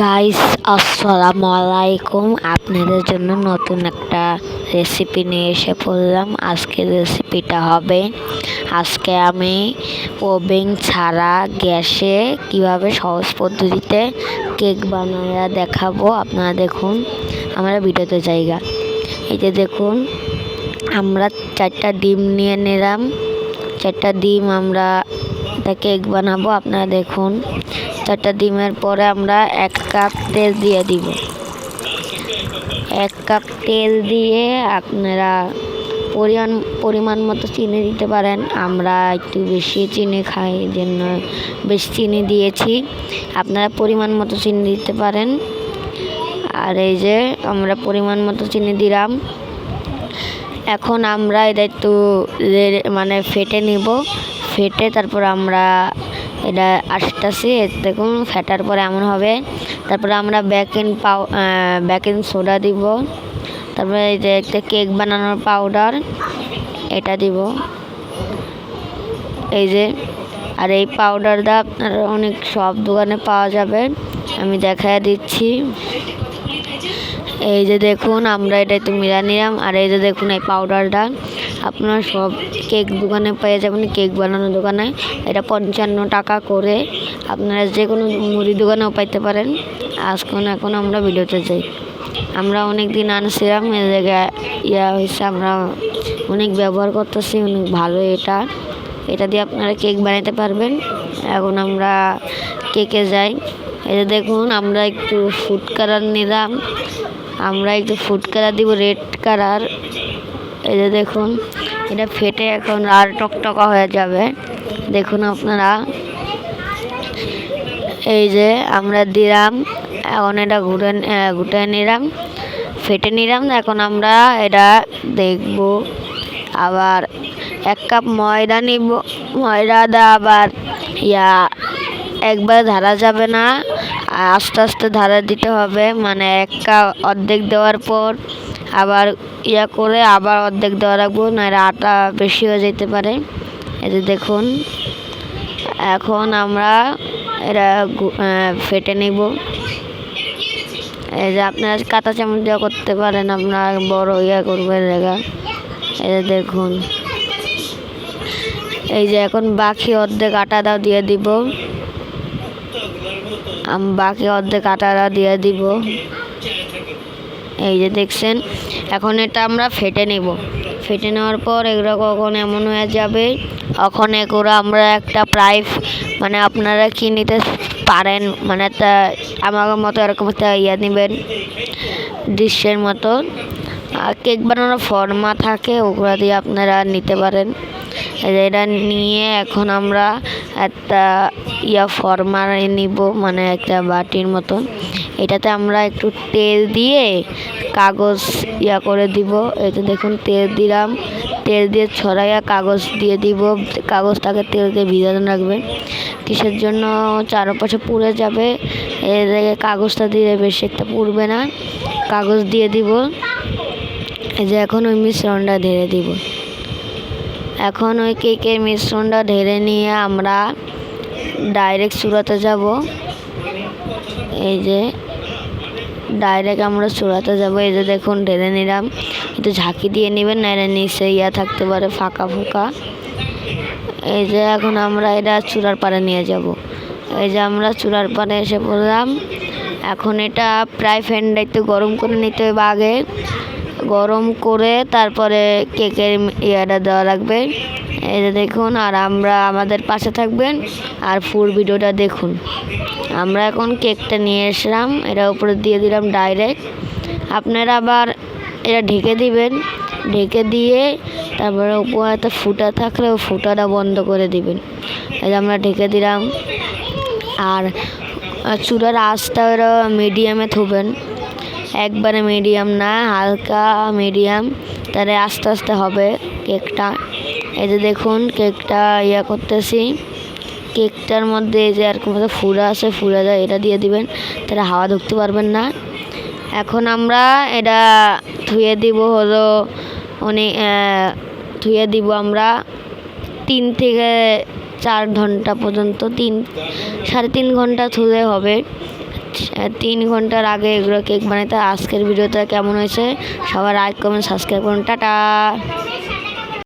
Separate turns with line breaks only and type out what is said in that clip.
Guys আসসালামু আলাইকুম আপনাদের জন্য নতুন একটা রেসিপি নিয়ে এসে পড়লাম। আজকের রেসিপিটা হবে, আজকে আমি ওভেন ছাড়া গ্যাসে কীভাবে সহজ পদ্ধতিতে কেক বানায়া দেখাবো, আপনারা দেখুন। আমরা ভিডিওতে জায়গা। যে দেখুন, আমরা চারটা ডিম নিয়ে নিলাম। চারটা ডিম আমরা কেক বানাবো, আপনারা দেখুন। চারটা ডিমের পরে আমরা এক কাপ তেল দিয়ে দিব। এক কাপ তেল দিয়ে আপনারা পরিমাণ পরিমাণ মতো চিনি দিতে পারেন। আমরা একটু বেশি চিনি খাই জন্য বেশি চিনি দিয়েছি। আপনারা পরিমাণ মতো চিনি দিতে পারেন। আর এই যে আমরা পরিমাণ মতো চিনি দিলাম। এখন আমরা এটা একটু মানে ফেটে নিব। ফেটে তারপর আমরা এটা আসতেছি, দেখুন, ফেটার পরে এমন হবে। তারপরে আমরা বেকিং পাউ বেকিং সোডা দিব। তারপরে এই যে একটা কেক বানানোর পাউডার এটা দিব। এই যে, আর এই পাউডারটা আপনার অনেক সব দোকানে পাওয়া যাবে। আমি দেখায় দিচ্ছি। এই যে দেখুন, আমরা এটা একটু মিলা নিলাম। আর এই যে দেখুন, এই পাউডারটা আপনারা সব কেক দোকানে পেয়ে যাবেন, কেক বানানোর দোকানে। এটা পঞ্চান্ন টাকা করে। আপনারা যে কোনো মুদি দোকানেও পাইতে পারেন। আজকে এখন আমরা ভিডিওতে যাই। আমরা অনেক দিন আনছিলাম এ জায়গায় ইয়া হয়েছে, আমরা অনেক ব্যবহার করতেছি, অনেক ভালো এটা। এটা দিয়ে আপনারা কেক বানাতে পারবেন। এখন আমরা কেকে যাই। এই যে দেখুন, আমরা একটু ফুড কালার নিলাম। আমরা একটু ফুড কালার দিব রেড কালার এই যে দেখুন, এটা ফেটে এখন আর টকটকা হয়ে যাবে। দেখুন আপনারা। এই যে আমরা দিলাম, এখন এটা ঘুরে ঘুটে নিলাম, ফেটে নিলাম, এখন আমরা এটা দেখব। আবার এক কাপ ময়দা নিব ময়দাটা আবার ইয়া, একবার ধারা যাবে না। আস্তে আস্তে ধারা দিতে হবে। মানে এক কাপ অর্ধেক দেওয়ার পর আবার ইয়া করে আবার অর্ধেক দেওয়া রাখব না আটা বেশি হয়ে যেতে পারে। যে দেখুন এখন আমরা আহ, ফেটে নিব। এই যে আপনারা কাঁচা চামচ দিয়ে করতে পারেন আপনার বড় ইয়া করবেন জায়গা। এই যে দেখুন এই যে এখন বাকি অর্ধেক আটা দাও দিয়ে দিব। বাকি অর্ধেক আটাটা দিয়ে দিব। এই যে দেখছেন, এখন এটা আমরা ফেটে নেব। ফেটে নেওয়ার পর এগুলো কখন এমন হয়ে যাবে তখন এগুলো আমরা একটা প্রাইস মানে আপনারা কি নিতে পারেন মানে তা আমার মতো এরকম একটা ইয়ে নেবেন, ডিশের মতো। কেক বানানোর ফর্মা থাকে, ওগুলো দিয়ে আপনারা নিতে পারেন। এটা নিয়ে এখন আমরা একটা ইয়া ফর্মা নিব মানে একটা বাটির মতন। এটাতে আমরা একটু তেল দিয়ে কাগজ ইয়া করে দিব। এতে দেখুন, তেল দিলাম। তেল দিয়ে ছড়াইয়া কাগজ দিয়ে দিব। কাগজটাকে তেল দিয়ে ভিজানো রাখবেন। কিসের জন্য? চারপাশে পুড়ে যাবে। এর কাগজটা দিয়ে বেশি একটা পুড়বে না। কাগজ দিয়ে দিব। এই যে এখন ওই মিশ্রণটা ঢেলে দিব। এখন ওই কেকের মিশ্রণটা ঢেলে নিয়ে আমরা ডাইরেক্ট চুলাতে যাব। এই যে ডাইরেক্ট আমরা চুলাতে যাব। এই যে দেখুন, ঢেলে নিলাম। একটু ঝাঁকি দিয়ে নেবেন না এটা নিচে ইয়া থাকতে পারে, ফাঁকা ফুঁকা। এই যে এখন আমরা এটা চূড়ার পাড়ে নিয়ে যাব। এই যে আমরা চুলার পাড়ে এসে পড়লাম। এখন এটা প্রায় ফ্যানটা একটু গরম করে নিতে হবে আগে। গরম করে তারপরে কেকের ইয়াটা দেওয়া লাগবে। এটা দেখুন, আর আমরা আমাদের পাশে থাকবেন আর ফুল ভিডিওটা দেখুন। আমরা এখন কেকটা নিয়ে এসলাম এটা উপরে দিয়ে দিলাম ডাইরেক্ট। আপনারা আবার এটা ঢেকে দিবেন, ঢেকে দিয়ে তারপরে উপরে একটা ফুটা থাকলে ওই ফুটাটা বন্ধ করে দিবেন। যে আমরা ঢেকে দিলাম। আর চুলার আঁচটা ওরা মিডিয়ামে থুবেন। একবারে মিডিয়াম না, হালকা মিডিয়াম তাহলে আস্তে আস্তে হবে কেকটা এই যে দেখুন কেকটা ইয়া করতেছি। কেকটার মধ্যে যে এরকম একটা ফুলা আছে ফুলা যায় এটা দিয়ে দিবেন। তাহলে হাওয়া ঢুকতে পারবেন না। এখন আমরা এটা ধুয়ে দিব হলো অনেক ধুয়ে দিব আমরা তিন থেকে চার ঘণ্টা পর্যন্ত, তিন, সাড়ে তিন ঘণ্টা ধুলে হবে। তিন ঘণ্টার আগে এগুলো কেক হয়। আজকের ভিডিওটা কেমন হয়েছে? সবার লাইক কমেন্ট সাবস্ক্রাইব করুন। টাটা!